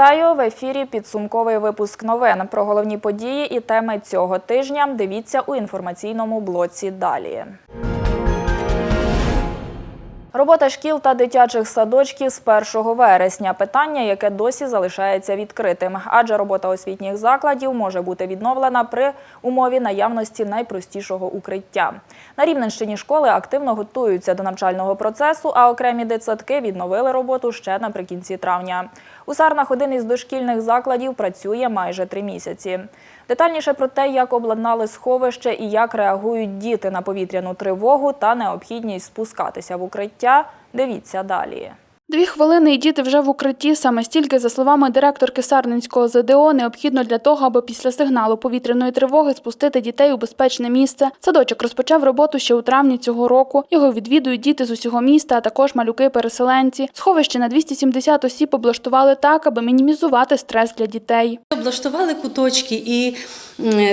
Вітаю в ефірі. Підсумковий випуск новин про головні події і теми цього тижня. Дивіться у інформаційному блоці. Далі. Робота шкіл та дитячих садочків з 1 вересня питання, яке досі залишається відкритим, адже робота освітніх закладів може бути відновлена при умові наявності найпростішого укриття. На Рівненщині школи активно готуються до навчального процесу, а окремі дитсадки відновили роботу ще наприкінці травня. У Сарнах один із дошкільних закладів працює майже три місяці. Детальніше про те, як обладнали сховище і як реагують діти на повітряну тривогу та необхідність спускатися в укриття, дивіться далі. Дві хвилини і діти вже в укритті. Саме стільки, за словами директорки Сарненського ЗДО, необхідно для того, аби після сигналу повітряної тривоги спустити дітей у безпечне місце. Садочок розпочав роботу ще у травні цього року. Його відвідують діти з усього міста, а також малюки-переселенці. Сховище на 270 осіб облаштували так, аби мінімізувати стрес для дітей. Облаштували куточки і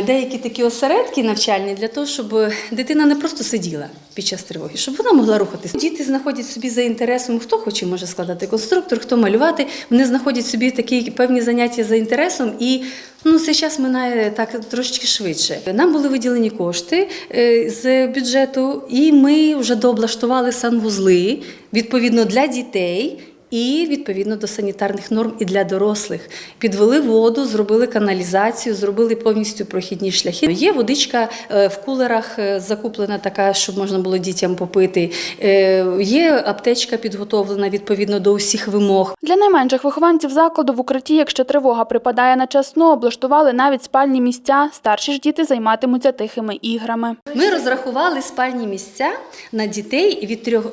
деякі такі осередки навчальні для того, щоб дитина не просто сиділа під час тривоги, щоб вона могла рухатися. Діти знаходять собі за інтересом, хто хоче може складати конструктор, хто малювати. Вони знаходять собі такі певні заняття за інтересом і. Ну, цей час минає так трошечки швидше. Нам були виділені кошти е, з бюджету, і ми вже дооблаштували санвузли відповідно для дітей. І відповідно до санітарних норм і для дорослих підвели воду, зробили каналізацію, зробили повністю прохідні шляхи. Є водичка е, в кулерах е, закуплена, така, щоб можна було дітям попити. Е, Є аптечка підготовлена відповідно до усіх вимог. Для найменших вихованців закладу в укритті, якщо тривога припадає на час сну, облаштували навіть спальні місця. Старші ж діти займатимуться тихими іграми. Ми розрахували спальні місця на дітей від трьох,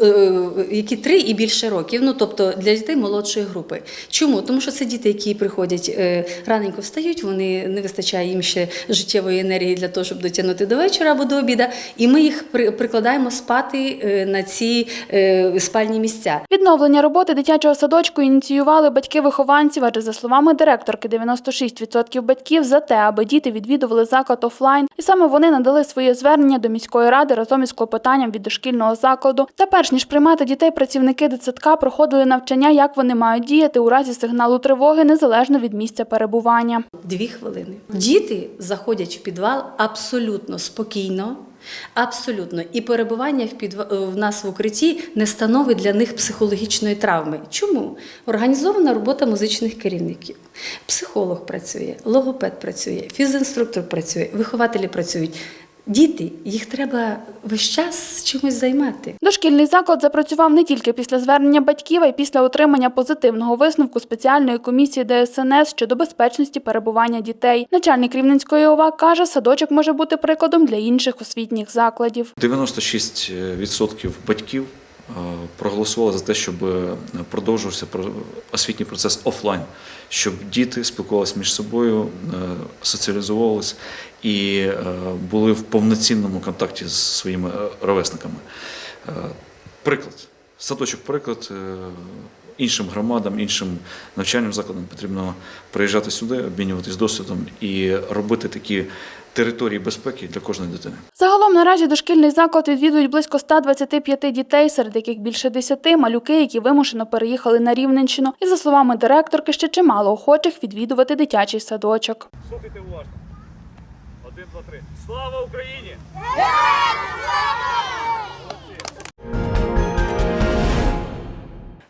які три і більше років. Ну тобто для дітей молодшої групи. Чому? Тому що це діти, які приходять е, раненько встають, вони не вистачає їм ще життєвої енергії для того, щоб дотягнути до вечора або до обіда. І ми їх при- прикладаємо спати е, на ці е, спальні місця. Відновлення роботи дитячого садочку ініціювали батьки вихованців, адже за словами директорки, 96% батьків за те, аби діти відвідували заклад офлайн, і саме вони надали своє звернення до міської ради разом із клопотанням від дошкільного закладу. Та перш ніж приймати дітей, працівники дитсадка проходили навчання, як вони мають діяти у разі сигналу тривоги, незалежно від місця перебування. Дві хвилини. Діти заходять в підвал абсолютно спокійно. Абсолютно, і перебування в підва... в нас в укритті не становить для них психологічної травми. Чому? Організована робота музичних керівників. Психолог працює, логопед працює, фізінструктор працює, вихователі працюють. Діти, їх треба весь час чимось займати. Дошкільний заклад запрацював не тільки після звернення батьків, а й після отримання позитивного висновку спеціальної комісії ДСНС щодо безпечності перебування дітей. Начальник Рівненської ОВА каже, садочок може бути прикладом для інших освітніх закладів. 96% батьків проголосували за те, щоб е, продовжувався про- освітній процес офлайн, щоб діти спілкувалися між собою, е, соціалізувалися і е, були в повноцінному контакті з своїми е, ровесниками. Е, Приклад, садочок приклад. е, Іншим громадам, іншим навчальним закладам потрібно приїжджати сюди, обмінюватись досвідом і робити такі території безпеки для кожної дитини. Загалом наразі дошкільний заклад відвідують близько 125 дітей, серед яких більше 10 – малюки, які вимушено переїхали на Рівненщину. І за словами директорки, ще чимало охочих відвідувати дитячий садочок. Слухайте уважно. Один, два, три. Слава Україні!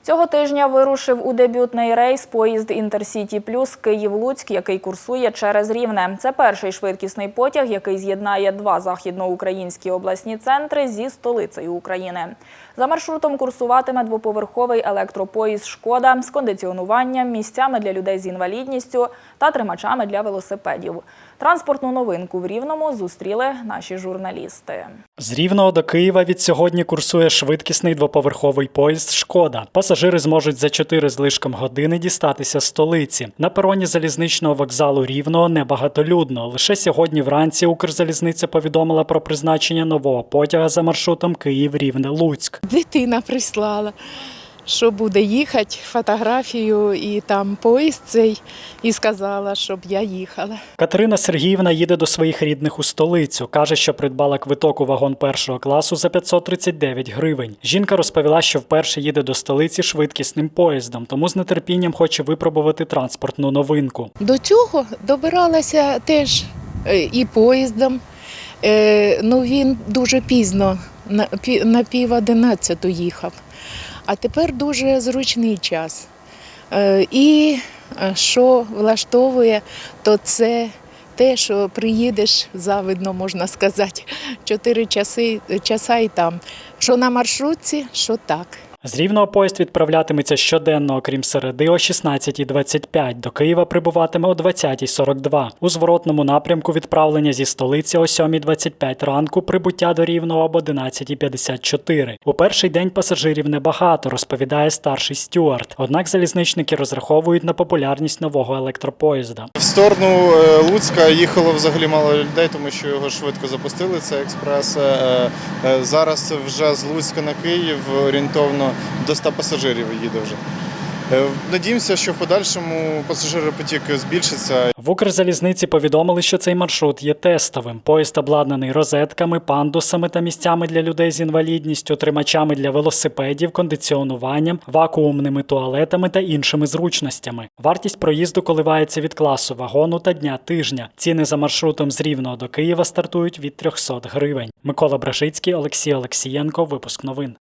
Цього тижня вирушив у дебютний рейс поїзд Інтерсіті Плюс Київ-Луцьк, який курсує через Рівне. Це перший швидкісний потяг, який з'єднає два західноукраїнські обласні центри зі столицею України. За маршрутом курсуватиме двоповерховий електропоїзд Шкода з кондиціонуванням, місцями для людей з інвалідністю та тримачами для велосипедів. Транспортну новинку в Рівному зустріли наші журналісти. З Рівного до Києва від сьогодні курсує швидкісний двоповерховий поїзд Шкода. Пасажири зможуть за 4 з лишком години дістатися столиці. На пероні залізничного вокзалу Рівного небагатолюдно. Лише сьогодні вранці Укрзалізниця повідомила про призначення нового потяга за маршрутом Київ-Рівне-Луцьк. Дитина прислала. що буде їхати, фотографію і там поїзд цей, і сказала, щоб я їхала. Катерина Сергіївна їде до своїх рідних у столицю. каже, що придбала квиток у вагон першого класу за 539 гривень. Жінка розповіла, що вперше їде до столиці швидкісним поїздом, тому з нетерпінням хоче випробувати транспортну новинку. До цього добиралася теж е, і поїздом. Е, Ну, він дуже пізно, на пі- на пів одинадцяту їхав. А тепер дуже зручний час. Е, І е, що влаштовує, то це те, що приїдеш завидно, можна сказати, 4 часи, часа і там. Що на маршрутці, що так. З рівного поїзд відправлятиметься щоденно, окрім середи, о 16.25. До Києва прибуватиме о 20.42. У зворотному напрямку відправлення зі столиці о 7.25 ранку, прибуття до Рівного об 11.54. У перший день пасажирів небагато, розповідає старший стюард. Однак залізничники розраховують на популярність нового електропоїзда. В сторону е, Луцька їхало взагалі мало людей, тому що його швидко запустили. Це експрес. Е, е, Зараз вже з Луцька на Київ орієнтовно до 100 пасажирів їде вже. Е, Надіємося, що в подальшому пасажиропотік збільшиться В Укрзалізниці повідомили, що цей маршрут є тестовим. Поїзд обладнаний розетками, пандусами та місцями для людей з інвалідністю, тримачами для велосипедів, кондиціонуванням, вакуумними туалетами та іншими зручностями. Вартість проїзду коливається від класу вагону та дня тижня. Ціни за маршрутом з Рівного до Києва стартують від 300 гривень. Микола Брашицький, Олексій Олексієнко. Випуск новин.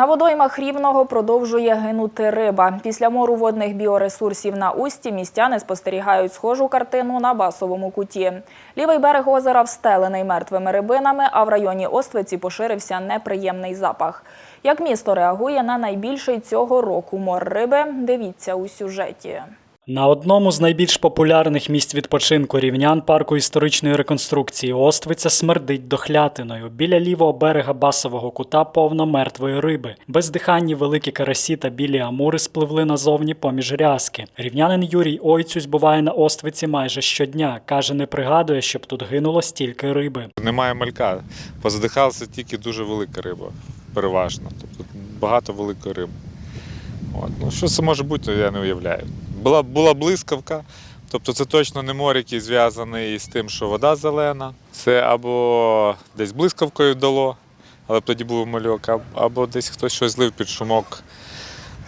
На водоймах Рівного продовжує гинути риба. Після мору водних біоресурсів на Усті містяни спостерігають схожу картину на басовому куті. Лівий берег озера встелений мертвими рибинами, а в районі Оствиці поширився неприємний запах. Як місто реагує на найбільший цього року мор риби, дивіться у сюжеті. На одному з найбільш популярних місць відпочинку рівнян парку історичної реконструкції Оствиця смердить дохлятиною. Біля лівого берега басового кута повно мертвої риби. Бездиханні великі карасі та білі амури спливли назовні поміж рязки. Рівнянин Юрій Ойцюсь буває на Оствиці майже щодня. Каже, не пригадує, щоб тут гинуло стільки риби. Немає малька. Позадихалася тільки дуже велика риба, переважно. Тобто багато великої риби. От. Ну, що це може бути, я не уявляю. Була, була блискавка, тобто це точно не мор, який зв'язаний з тим, що вода зелена. Це або десь блискавкою дало, але тоді був мальок, або десь хтось щось злив під шумок.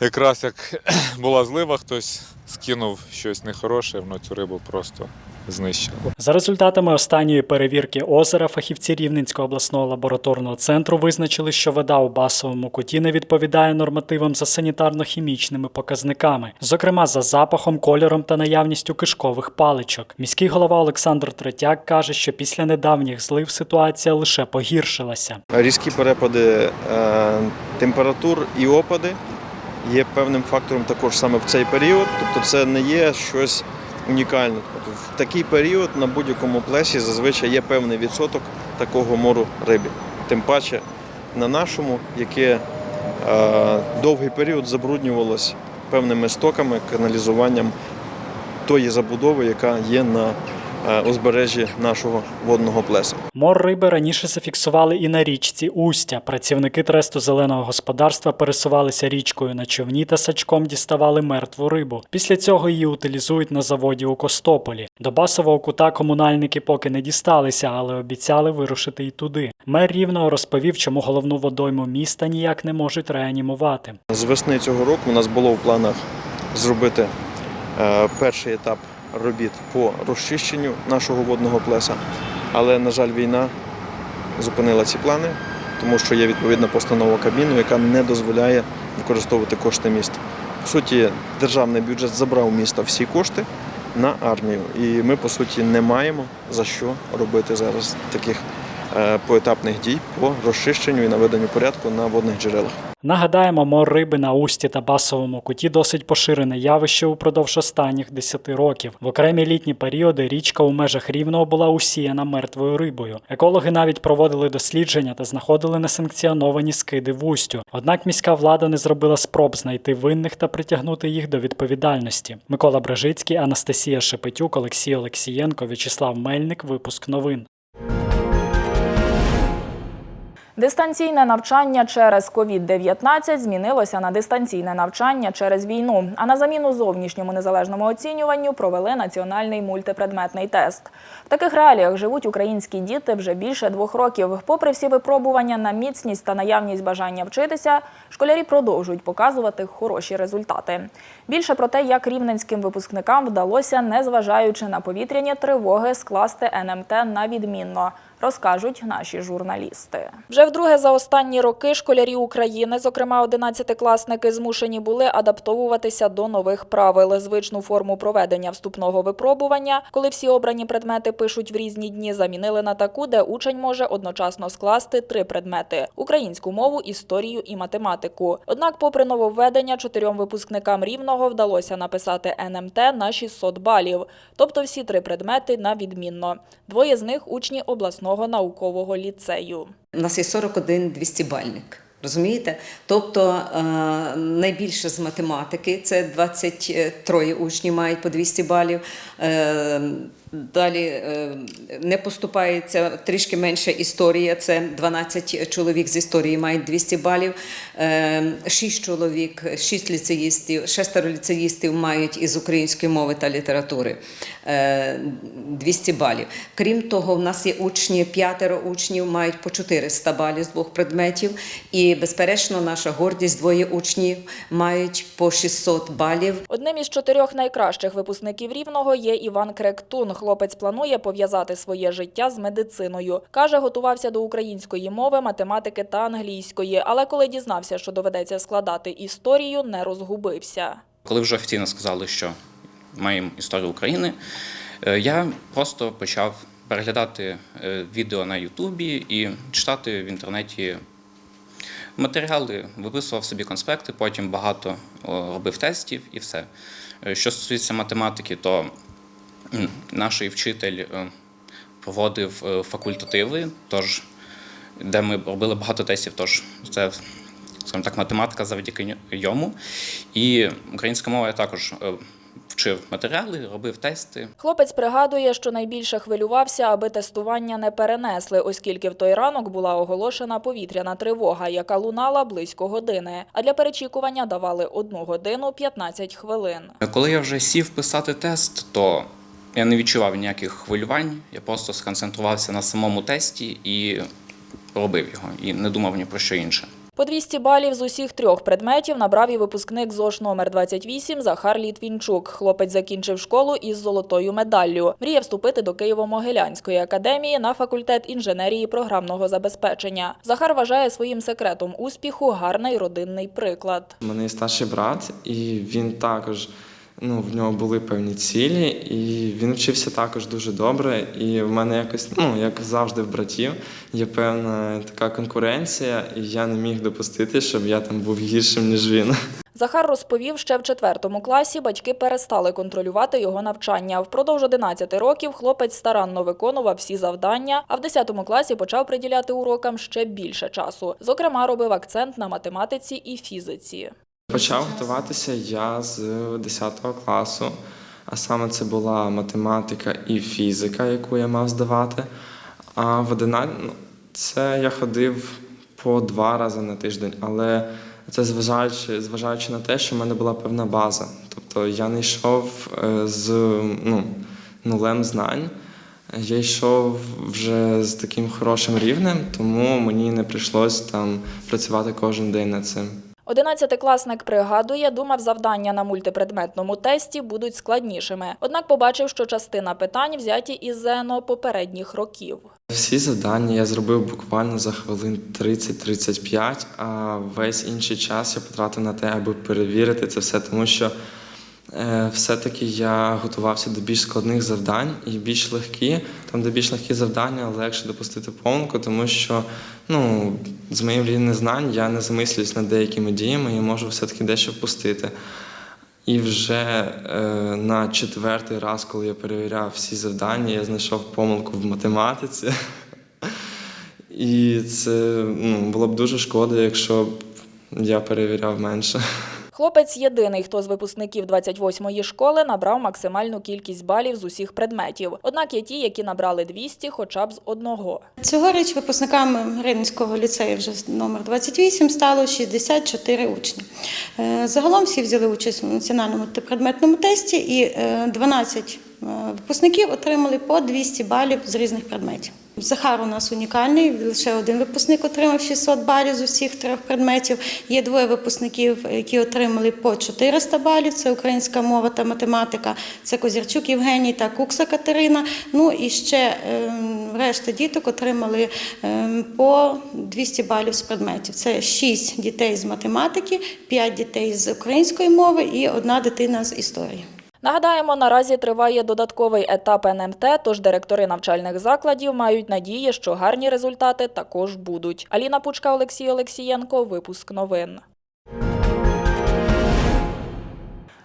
Якраз як була злива, хтось скинув щось нехороше, воно цю рибу просто знищило. За результатами останньої перевірки озера, фахівці Рівненського обласного лабораторного центру визначили, що вода у басовому куті не відповідає нормативам за санітарно-хімічними показниками, зокрема за запахом, кольором та наявністю кишкових паличок. Міський голова Олександр Третяк каже, що після недавніх злив ситуація лише погіршилася. Різкі перепади е, температур і опади є певним фактором також саме в цей період. Тобто це не є щось унікальне. Тобто в такий період на будь-якому плесі зазвичай є певний відсоток такого мору риби. Тим паче на нашому, яке е, довгий період забруднювалось певними стоками, каналізуванням тої забудови, яка є на узбережжі нашого водного плеса. Мор риби раніше зафіксували і на річці Устя. Працівники тресту зеленого господарства пересувалися річкою на човні та сачком діставали мертву рибу. Після цього її утилізують на заводі у Костополі. До басового кута комунальники поки не дісталися, але обіцяли вирушити й туди. Мер рівного розповів, чому головну водойму міста ніяк не можуть реанімувати. З весни цього року у нас було в планах зробити е, перший етап робіт по розчищенню нашого водного плеса. Але, на жаль, війна зупинила ці плани, тому що є відповідна постанова Кабміну, яка не дозволяє використовувати кошти міста. По суті, державний бюджет забрав міста всі кошти на армію. І ми, по суті, не маємо за що робити зараз таких поетапних дій по розчищенню і наведенню порядку на водних джерелах. Нагадаємо, мор риби на усті та басовому куті досить поширене явище упродовж останніх 10 років. В окремі літні періоди річка у межах рівного була усіяна мертвою рибою. Екологи навіть проводили дослідження та знаходили несанкціоновані скиди в устю. Однак міська влада не зробила спроб знайти винних та притягнути їх до відповідальності. Микола Бражицький, Анастасія Шепетюк, Олексій Олексієнко, В'ячеслав Мельник. Випуск новин. Дистанційне навчання через COVID-19 змінилося на дистанційне навчання через війну. А на заміну зовнішньому незалежному оцінюванню провели національний мультипредметний тест. В таких реаліях живуть українські діти вже більше двох років. Попри всі випробування на міцність та наявність бажання вчитися, школярі продовжують показувати хороші результати. Більше про те, як рівненським випускникам вдалося, незважаючи на повітряні тривоги, скласти НМТ на відмінно розкажуть наші журналісти. Вже вдруге за останні роки школярі України, зокрема одинадцятикласники, змушені були адаптовуватися до нових правил. Звичну форму проведення вступного випробування, коли всі обрані предмети пишуть в різні дні, замінили на таку, де учень може одночасно скласти три предмети: українську мову, історію і математику. Однак, попри нововведення, чотирьом випускникам рівного вдалося написати НМТ на 600 балів, тобто всі три предмети на відмінно. Двоє з них учні обласного наукового ліцею. У нас є 41 200-бальник. Розумієте? Тобто е, найбільше з математики це 23 учні мають по 200 балів. Е, Далі е, не поступається трішки менше історія. Це 12 чоловік з історії мають 200 балів. 6 чоловік, 6 ліцеїстів, шестеро ліцеїстів мають із української мови та літератури е, 200 балів. Крім того, в нас є учні, п'ятеро учнів мають по 400 балів з двох предметів. І, безперечно, наша гордість двоє учнів мають по 600 балів. Одним із чотирьох найкращих випускників рівного є Іван Кректун. Хлопець планує пов'язати своє життя з медициною. Каже, готувався до української мови, математики та англійської. Але коли дізнався, що доведеться складати історію, не розгубився. Коли вже офіційно сказали, що маємо історію України, е, я просто почав переглядати е, відео на Ютубі і читати в інтернеті матеріали, виписував собі конспекти, потім багато робив тестів і все. Е, Що стосується математики, то наш вчитель е, проводив е, факультативи, тож, де ми робили багато тестів, тож це скажімо так, математика завдяки йому. І українська мова я також е, вчив матеріали, робив тести. Хлопець пригадує, що найбільше хвилювався, аби тестування не перенесли, оскільки в той ранок була оголошена повітряна тривога, яка лунала близько години. А для перечікування давали 1 годину 15 хвилин. Коли я вже сів писати тест, то я не відчував ніяких хвилювань. Я просто сконцентрувався на самому тесті і робив його, і не думав ні про що інше. По 200 балів з усіх трьох предметів набрав і випускник ЗОШ номер 28 Захар Літвінчук. Хлопець закінчив школу із золотою медаллю. Мріє вступити до Києво-Могилянської академії на факультет інженерії програмного забезпечення. Захар вважає своїм секретом успіху гарний родинний приклад. У мене є старший брат, і він також. Ну, в нього були певні цілі, і він вчився також дуже добре. І в мене якось, ну як завжди, в братів є певна така конкуренція, і я не міг допустити, щоб я там був гіршим, ніж він. Захар розповів, ще в четвертому класі батьки перестали контролювати його навчання. Впродовж 11 років хлопець старанно виконував всі завдання, а в 10 класі почав приділяти урокам ще більше часу. Зокрема, робив акцент на математиці і фізиці. Почав готуватися я з 10 класу, а саме це була математика і фізика, яку я мав здавати. А в 11 ну, це я ходив по два рази на тиждень, але це зважаючи, зважаючи на те, що в мене була певна база. Тобто я не йшов е, з ну, нулем знань. Я йшов вже з таким хорошим рівнем, тому мені не прийшлось там працювати кожен день над цим. Одинадцятикласник пригадує, думав, завдання на мультипредметному тесті будуть складнішими. Однак побачив, що частина питань взяті із ЗНО попередніх років. Всі завдання я зробив буквально за хвилин 30-35, а весь інший час я потратив на те, аби перевірити це все, тому що все-таки я готувався до більш складних завдань і більш легкі. Там, де більш легкі завдання, легше допустити помилку, тому що ну, з моїм рівнем знань я не замислююсь над деякими діями і можу все-таки дещо впустити. І вже е, на четвертий раз, коли я перевіряв всі завдання, я знайшов помилку в математиці. І це ну, було б дуже шкода, якщо б я перевіряв менше. Хлопець єдиний, хто з випускників 28-ї школи набрав максимальну кількість балів з усіх предметів. Однак є ті, які набрали 200 хоча б з одного. Цьогоріч випускниками Ринського ліцею вже номер 28 стало 64 учні. Е, Загалом всі взяли участь у національному предметному тесті, і е, 12 випускників отримали по 200 балів з різних предметів. Захар у нас унікальний, лише один випускник отримав 600 балів з усіх трьох предметів. Є двоє випускників, які отримали по 400 балів. Це українська мова та математика. Це Козірчук Євгеній та Кукса Катерина. Ну і ще ем, решта діток отримали ем, по 200 балів з предметів. Це 6 дітей з математики, 5 дітей з української мови і одна дитина з історії. Нагадаємо, наразі триває додатковий етап НМТ, тож директори навчальних закладів мають надії, що гарні результати також будуть. Аліна Пучка, Олексій Олексієнко, випуск новин.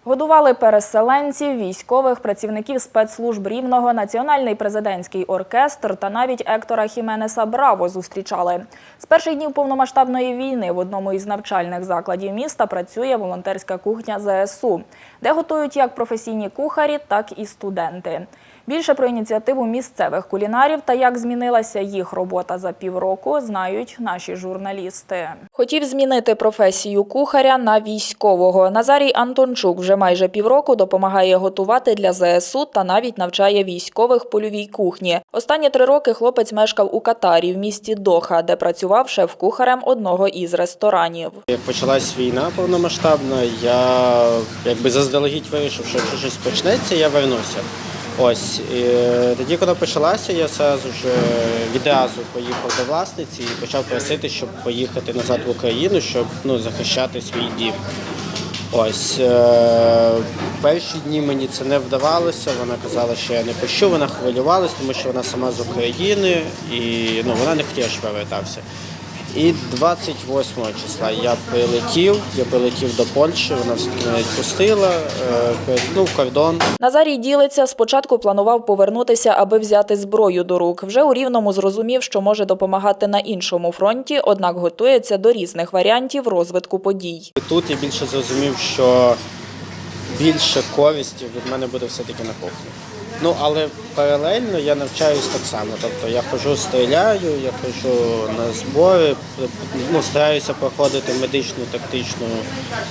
Годували переселенців, військових, працівників спецслужб Рівного, Національний президентський оркестр та навіть Ектора Хіменеса Браво зустрічали. З перших днів повномасштабної війни в одному із навчальних закладів міста працює волонтерська кухня ЗСУ, де готують як професійні кухарі, так і студенти. Більше про ініціативу місцевих кулінарів та як змінилася їх робота за півроку, знають наші журналісти. Хотів змінити професію кухаря на військового. Назарій Антончук вже майже півроку допомагає готувати для ЗСУ та навіть навчає військових польовій кухні. Останні три роки хлопець мешкав у Катарі в місті Доха, де працював шеф-кухарем одного із ресторанів. Як почалась війна повномасштабна, я якби заздалегідь вирішив, що якщо щось почнеться, я вернуся. Ось і тоді, коли почалася, я одразу ж відразу поїхав до власниці і почав просити, щоб поїхати назад в Україну, щоб ну, захищати свій дім. Ось е, перші дні мені це не вдавалося. Вона казала, що я не пущу, вона хвилювалася, тому що вона сама з України і ну, вона не хотіла, щоб я повертався. І 28 числа я прилетів, я прилетів до Польщі, вона все-таки мене відпустила, е, перетнув кордон. Назарій ділиться, спочатку планував повернутися, аби взяти зброю до рук. Вже у Рівному зрозумів, що може допомагати на іншому фронті, однак готується до різних варіантів розвитку подій. Тут я більше зрозумів, що більше користі від мене буде все-таки на кухні. Ну, але паралельно я навчаюсь так само. Тобто я ходжу, стріляю, я ходжу на збори, ну, стараюся проходити медичну тактичну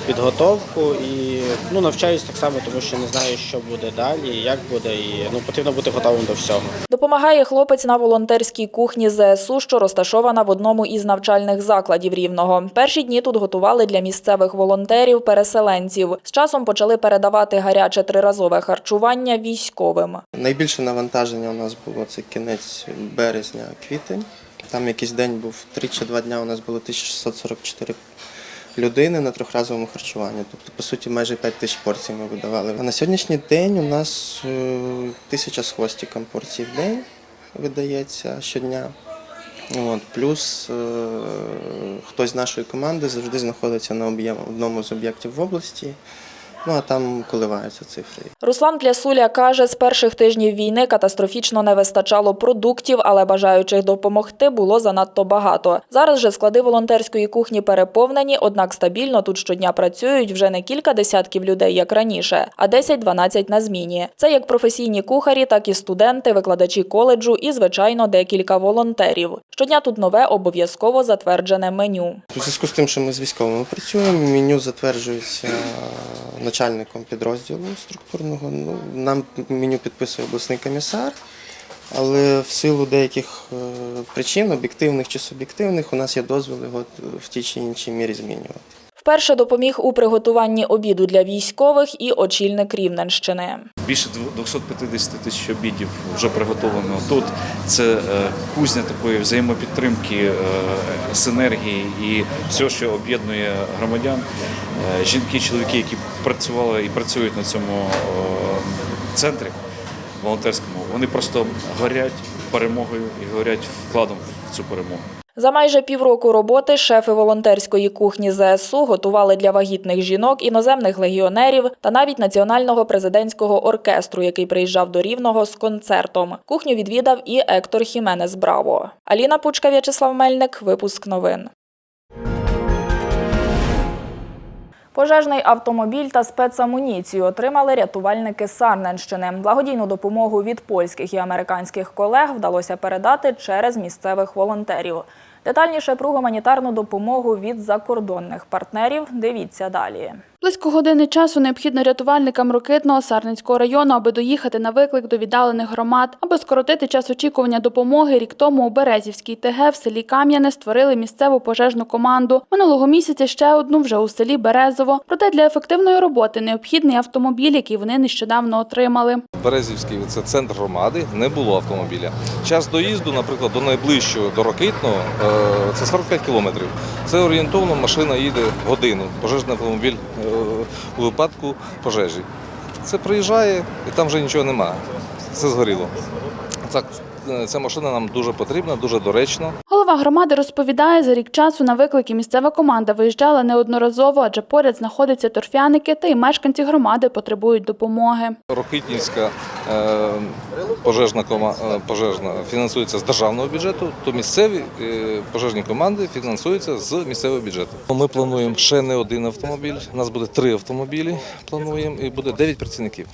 підготовку і ну, навчаюсь так само, тому що не знаю, що буде далі, як буде, і ну, потрібно бути готовим до всього. Допомагає хлопець на волонтерській кухні ЗСУ, що розташована в одному із навчальних закладів Рівного. Перші дні тут готували для місцевих волонтерів, переселенців. З часом почали передавати гаряче триразове харчування військовим. Найбільше навантаження у нас було це кінець березня, квітень. Там якийсь день був 3 чи 2 дня у нас було 1644 людини на трьохразовому харчуванні. Тобто, по суті, майже 5 тисяч порцій ми видавали. А на сьогоднішній день у нас е, тисяча з хвостиком порцій в день видається щодня. От, плюс е, хтось з нашої команди завжди знаходиться на одному з об'єктів в області. Ну а там коливаються цифри. Руслан Плясуля каже, з перших тижнів війни катастрофічно не вистачало продуктів, але бажаючих допомогти було занадто багато. Зараз же склади волонтерської кухні переповнені, однак стабільно тут щодня працюють вже не кілька десятків людей, як раніше, а 10-12 на зміні. Це як професійні кухарі, так і студенти, викладачі коледжу і, звичайно, декілька волонтерів. Щодня тут нове обов'язково затверджене меню. У зв'язку з тим, що ми з військовими працюємо, меню затверджується начальником підрозділу структурного. Ну, нам меню підписує обласний комісар, але в силу деяких е, причин, об'єктивних чи суб'єктивних, у нас є дозвіл його в тій чи іншій мірі змінювати. Вперше допоміг у приготуванні обіду для військових і очільник Рівненщини. Більше 250 тисяч обідів вже приготовлено тут. Це е, кузня такої взаємопідтримки, е, синергії і все, що об'єднує громадян. Е, Жінки, чоловіки, які працювали і працюють на цьому центрі волонтерському, вони просто горять перемогою і горять вкладом в цю перемогу. За майже півроку роботи шефи волонтерської кухні ЗСУ готували для вагітних жінок, іноземних легіонерів та навіть національного президентського оркестру, який приїжджав до Рівного з концертом. Кухню відвідав і Ектор Хіменес Браво. Аліна Пучка, В'ячеслав Мельник. Випуск новин. Пожежний автомобіль та спецамуніцію отримали рятувальники Сарненщини. Благодійну допомогу від польських і американських колег вдалося передати через місцевих волонтерів. Детальніше про гуманітарну допомогу від закордонних партнерів дивіться далі. Близько години часу необхідно рятувальникам Рокитного Сарненського району, аби доїхати на виклик до віддалених громад. Аби скоротити час очікування допомоги, рік тому у Березівській ТГ в селі Кам'яне створили місцеву пожежну команду. Минулого місяця ще одну вже у селі Березово. Проте для ефективної роботи необхідний автомобіль, який вони нещодавно отримали. Березівський це центр громади, не було автомобіля. Час доїзду, наприклад, до найближчого до Рокитного е, це 45 кілометрів. Це орієнтовно машина їде годину. Пожежний автомобіль е, у випадку пожежі. Це приїжджає і там вже нічого немає. Все згоріло. Так, е, ця машина нам дуже потрібна, дуже доречна. Голова громади розповідає, за рік часу на виклики місцева команда виїжджала неодноразово, адже поряд знаходяться торфяники, та й мешканці громади потребують допомоги. Рокитнівська е, пожежна, кома, е, пожежна фінансується з державного бюджету, то місцеві е, пожежні команди фінансуються з місцевого бюджету. Ми плануємо ще не один автомобіль. У нас буде три автомобілі. Плануємо і буде дев'ять працівників.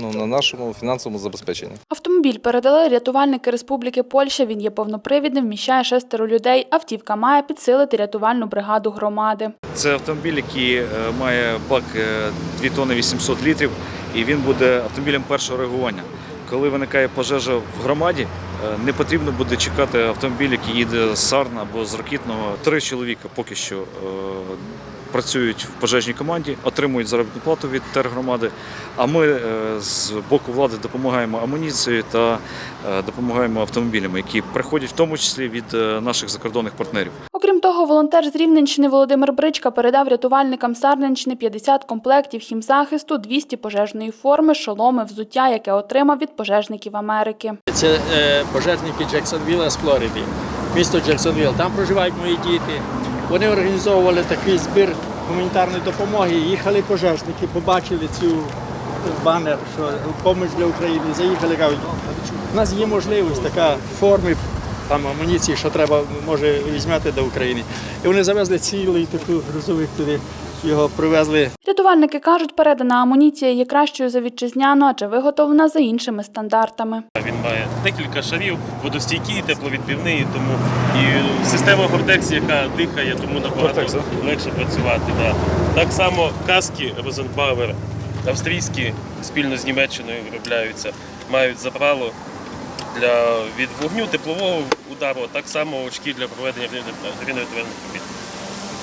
Ну, на нашому фінансовому забезпеченні. Автомобіль передали рятувальники Республіки Польща. Він є повнопривідним, вміщає шестеро людей. Автівка має підсилити рятувальну бригаду громади. Це автомобіль, який е, має бак е, 2 тонни 800 літрів, і він буде автомобілем першого реагування. Коли виникає пожежа в громаді, е, не потрібно буде чекати автомобіль, який їде з Сарна або з Ракітного. Три чоловіка поки що е, працюють в пожежній команді, отримують заробітну плату від тергромади. А ми е, з боку влади допомагаємо амуніцією та е, допомагаємо автомобілями, які приходять в тому числі від е, наших закордонних партнерів. Окрім того, волонтер з Рівненщини Володимир Бричка передав рятувальникам Сарненщини 50 комплектів хімзахисту, 200 пожежної форми, шоломи, взуття, яке отримав від пожежників Америки. Це пожежники Джексонвілла з Флориди, місто Джексонвілл. Там проживають мої діти. Вони організовували такий збір гуманітарної допомоги. Їхали пожежники, побачили цю банер, що допомога для України. Заїхали, кажуть, у нас є можливість така форми. Там амуніції, що треба, може, візьмете до України. І вони завезли цілий такий грузовик туди, його привезли Рятувальники кажуть, передана амуніція є кращою за вітчизняну, адже виготовлена за іншими стандартами. Він має декілька шарів, водостійкий, тепловідбивний, тому і система Гортекс, яка дихає, тому набагато легше працювати. Да. Так само каски Розенбауер, австрійські спільно з Німеччиною виробляються, мають забрало для від вогню теплового удару, так само очки для проведення рятувальних робіт.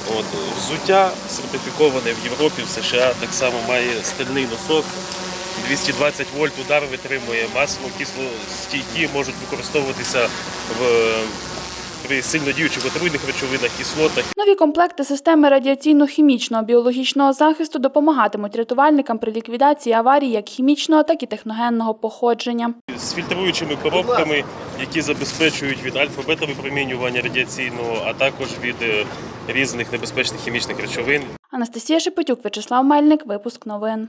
От, взуття сертифіковане в Європі, в США, так само має стальний носок. 220 вольт удар витримує, масло кислостійкі можуть використовуватися в, при сильно діючих отруйних речовинах, кислотах. Нові комплекти системи радіаційно-хімічного біологічного захисту допомагатимуть рятувальникам при ліквідації аварій як хімічного, так і техногенного походження. з фільтруючими коробками, які забезпечують від альфа-бета випромінювання радіаційного, а також від е, різних небезпечних хімічних речовин. Анастасія Шепетюк, Вячеслав Мельник, випуск новин.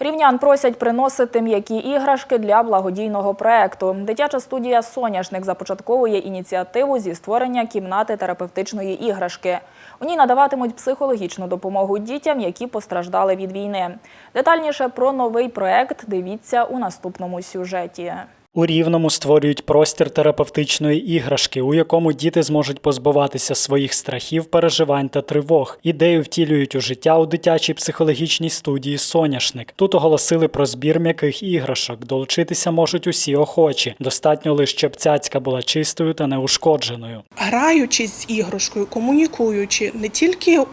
Рівнян просять приносити м'які іграшки для благодійного проекту. Дитяча студія Соняшник започатковує ініціативу зі створення кімнати терапевтичної іграшки. У ній надаватимуть психологічну допомогу дітям, які постраждали від війни. Детальніше про новий проект дивіться у наступному сюжеті. У Рівному створюють простір терапевтичної іграшки, у якому діти зможуть позбуватися своїх страхів, переживань та тривог. Ідею втілюють у життя у дитячій психологічній студії Соняшник. Тут оголосили про збір м'яких іграшок. Долучитися можуть усі охочі. Достатньо лише, щоб цяцька була чистою та неушкодженою. граючись з іграшкою, комунікуючи не тільки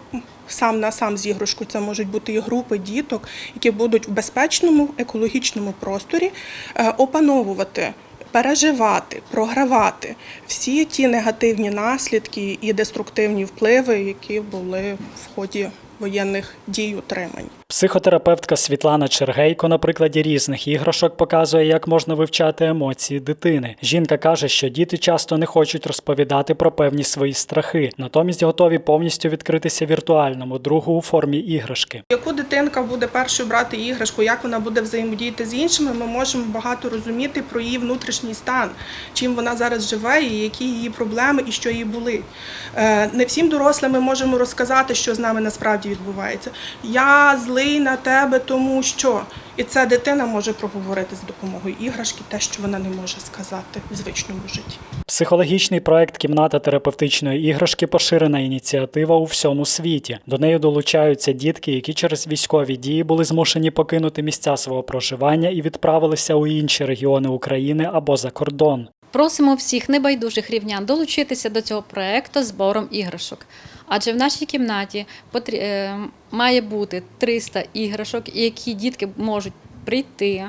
сам на сам з іграшкою, це можуть бути і групи діток, які будуть в безпечному екологічному просторі е, опановувати. Переживати, програвати всі ті негативні наслідки і деструктивні впливи, які були в ході воєнних дій утримань. Психотерапевтка Світлана Чергейко на прикладі різних іграшок показує, як можна вивчати емоції дитини. Жінка каже, що діти часто не хочуть розповідати про певні свої страхи, натомість готові повністю відкритися віртуальному другу у формі іграшки. Яку дитинка буде першою брати іграшку, як вона буде взаємодіяти з іншими, ми можемо багато розуміти про її внутрішній стан, чим вона зараз живе, і які її проблеми і що їй були. Е, Не всім дорослим ми можемо розказати, що з нами насправді відбувається. Я злий на тебе, тому що. І ця дитина може проговорити з допомогою іграшки те, що вона не може сказати в звичному житті. Психологічний проект Кімната терапевтичної іграшки поширена ініціатива у всьому світі. До неї долучаються дітки, які через військові дії були змушені покинути місця свого проживання і відправилися у інші регіони України або за кордон. Просимо всіх небайдужих рівнян долучитися до цього проекту збором іграшок. Адже в нашій кімнаті потрі- е, має бути 300 іграшок, які дітки можуть прийти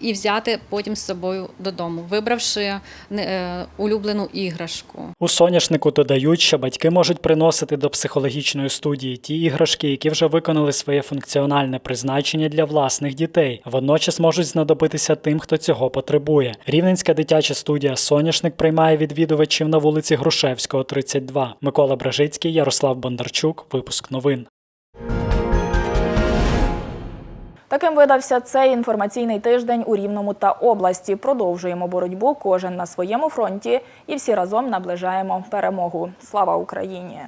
і взяти потім з собою додому, вибравши е, улюблену іграшку. У соняшнику додають, що батьки можуть приносити до психологічної студії ті іграшки, які вже виконали своє функціональне призначення для власних дітей. Водночас можуть знадобитися тим, хто цього потребує. Рівненська дитяча студія Соняшник приймає відвідувачів на вулиці Грушевського, 32. Микола Бражицький, Ярослав Бондарчук. Випуск новин. Таким видався цей інформаційний тиждень у Рівному та області. Продовжуємо боротьбу кожен на своєму фронті і всі разом наближаємо перемогу. Слава Україні!